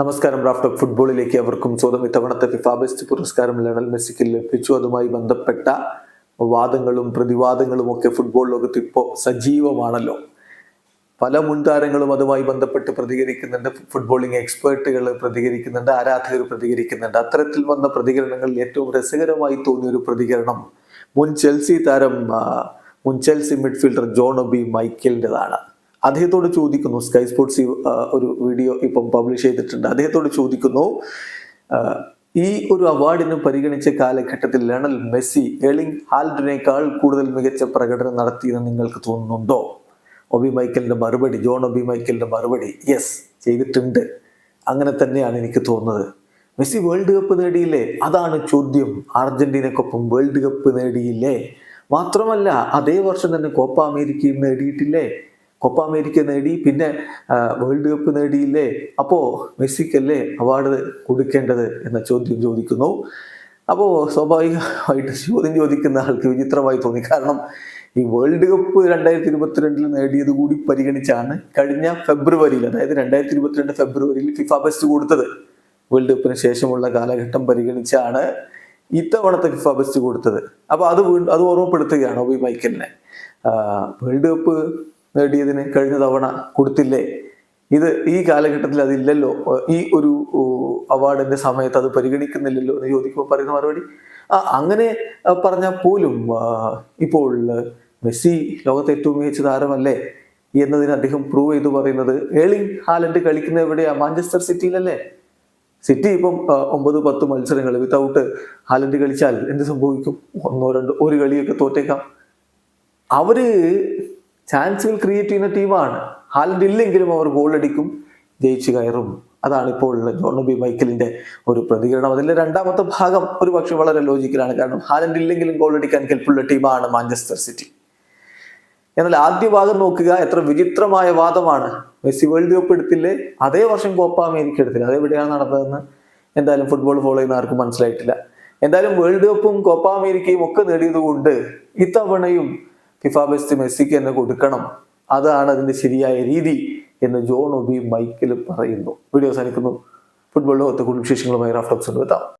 നമസ്കാരം raft of ഫുട്ബോളിലേക്ക് അവർക്കും സ്വന്തം ഇത്തവണത്തെ ഫിഫ ബെസ്റ്റ് പുരസ്കാരം ലണൽ മെസ്സിക്ക് ലഭിച്ചു. അതുമായി ബന്ധപ്പെട്ട വാദങ്ങളും പ്രതിവാദങ്ങളും ഒക്കെ ഫുട്ബോൾ ലോകത്ത് ഇപ്പോൾ സജീവമാണല്ലോ. പല മുൻ താരങ്ങളും അതുമായി ബന്ധപ്പെട്ട് പ്രതികരിക്കുന്നുണ്ട്. ഫുട്ബോളിംഗ് എക്സ്പേർട്ടുകൾ പ്രതികരിക്കുന്നുണ്ട് ആരാധകർ പ്രതികരിക്കുന്നുണ്ട്. അത്തരത്തിൽ വന്ന പ്രതികരണങ്ങളിൽ ഏറ്റവും രസകരമായി തോന്നിയ ഒരു പ്രതികരണം മുൻ ചെൽസി താരം മുൻ ചെൽസി മിഡ്ഫീൽഡർ ജോണോബി മൈക്കലിന്റെതാണ്. അദ്ദേഹത്തോട് ചോദിക്കുന്നു. സ്കൈ സ്പോർട്സ് ഒരു വീഡിയോ ഇപ്പം പബ്ലിഷ് ചെയ്തിട്ടുണ്ട്. അദ്ദേഹത്തോട് ചോദിക്കുന്നു ഈ ഒരു അവാർഡിന് പരിഗണിച്ച കാലഘട്ടത്തിൽ ലണൽ മെസ്സി എളിങ് ഹാൽഡിനേക്കാൾ കൂടുതൽ മികച്ച പ്രകടനം നടത്തിയെന്ന് നിങ്ങൾക്ക് തോന്നുന്നുണ്ടോ? ഒബി മൈക്കലിന്റെ മറുപടി ജോൺ ഒബി മൈക്കലിന്റെ മറുപടി യെസ് ചെയ്തിട്ടുണ്ട്. അങ്ങനെ തന്നെയാണ് എനിക്ക് തോന്നുന്നത്. മെസ്സി വേൾഡ് കപ്പ് നേടിയില്ലേ? അതാണ് ചോദ്യം. അർജന്റീനക്കൊപ്പം വേൾഡ് കപ്പ് നേടിയില്ലേ? മാത്രമല്ല അതേ വർഷം തന്നെ കോപ്പ അമേരിക്കയും നേടിയിട്ടില്ലേ? കോപ്പ അമേരിക്ക നേടി പിന്നെ വേൾഡ് കപ്പ് നേടിയില്ലേ? അപ്പോ മെസ്സിക്കല്ലേ അവാർഡ് കൊടുക്കേണ്ടത് എന്ന ചോദ്യം ചോദിക്കുന്നു. അപ്പോൾ സ്വാഭാവികമായിട്ട് ചോദ്യം ചോദിക്കുന്ന ആൾക്ക് വിചിത്രമായി തോന്നി. കാരണം ഈ വേൾഡ് കപ്പ് രണ്ടായിരത്തി ഇരുപത്തിരണ്ടിൽ നേടിയത് കൂടി പരിഗണിച്ചാണ് കഴിഞ്ഞ ഫെബ്രുവരിയിൽ അതായത് രണ്ടായിരത്തി ഇരുപത്തിരണ്ട് ഫെബ്രുവരിയിൽ ഫിഫ ബെസ്റ്റ് കൊടുത്തത്. വേൾഡ് കപ്പിന് ശേഷമുള്ള കാലഘട്ടം പരിഗണിച്ചാണ് ഇത്തവണത്തെ ഫിഫ ബെസ്റ്റ് കൊടുത്തത്. അപ്പോൾ അത് അത് ഓർമ്മപ്പെടുത്തുകയാണ് ഒബി മൈക്കലിനെ. വേൾഡ് കപ്പ് നേടിയതിന് കഴിഞ്ഞ തവണ കൊടുത്തില്ലേ? ഇത് ഈ കാലഘട്ടത്തിൽ അതില്ലല്ലോ. ഈ ഒരു അവാർഡിന്റെ സമയത്ത് അത് പരിഗണിക്കുന്നില്ലല്ലോ എന്ന് ചോദിക്കുമ്പോൾ പറയുന്ന മറുപടി? അങ്ങനെ പറഞ്ഞാൽ പോലും ഇപ്പോൾ മെസ്സി ലോകത്തെ ഏറ്റവും മികച്ച താരമല്ലേ എന്നതിന് അദ്ദേഹം പ്രൂവ് ചെയ്തു പറയുന്നത് ഏളിംഗ് ഹാലൻഡ് കളിക്കുന്ന എവിടെയാ? മാഞ്ചസ്റ്റർ സിറ്റിയിലല്ലേ? സിറ്റി ഇപ്പം ഒമ്പത് പത്ത് മത്സരങ്ങൾ വിത്തൗട്ട് ഹാലൻഡ് കളിച്ചാൽ എന്ത് സംഭവിക്കും? ഒന്നോ രണ്ടോ ഒരു കളിയൊക്കെ തോറ്റേക്കാം. അവർ ചാൻസുകൾ ക്രിയേറ്റ് ചെയ്യുന്ന ടീമാണ് ഹാലൻഡ് ഇല്ലെങ്കിലും അവർ ഗോൾ അടിക്കും ജയിച്ചു കയറും. അതാണ് ഇപ്പോൾ ജോൺ ബി മൈക്കലിന്റെ ഒരു പ്രതികരണം. അതിന്റെ രണ്ടാമത്തെ ഭാഗം ഒരു പക്ഷെ വളരെ ലോജിക്കലാണ് കാരണം ഹാലൻഡ് ഇല്ലെങ്കിലും ഗോൾ അടിക്കാൻ കെൽപ്പുള്ള ടീമാണ് മാഞ്ചസ്റ്റർ സിറ്റി. എന്നാൽ ആദ്യ ഭാഗം നോക്കുക എത്ര വിചിത്രമായ വാദമാണ്. മെസ്സി വേൾഡ് കപ്പ് എടുത്തില്ലേ അതേ വർഷം കോപ്പ അമേരിക്ക എടുത്തില്ല അതെവിടെയാണ് നടന്നതെന്ന് എന്തായാലും ഫുട്ബോൾ ഫോളോ ചെയ്യുന്ന ആർക്കും മനസ്സിലായിട്ടില്ല. എന്തായാലും വേൾഡ് കപ്പും കോപ്പ അമേരിക്കയും ഒക്കെ നേടിയതുകൊണ്ട് ഇത്തവണയും ഫിഫ ബെസ്റ്റ് മെസ്സിക്ക് തന്നെ കൊടുക്കണം. അതാണ് അതിന്റെ ശരിയായ രീതി എന്ന് ജോൺ ഒബി മൈക്കിൽ പറയുന്നു. വീഡിയോ അവസാനിക്കുന്നു. ഫുട്ബോൾ ലോകത്തെ കൂടുതൽ വിശേഷങ്ങളുമായി റാഫ്റ്റോക്സ് എത്താം.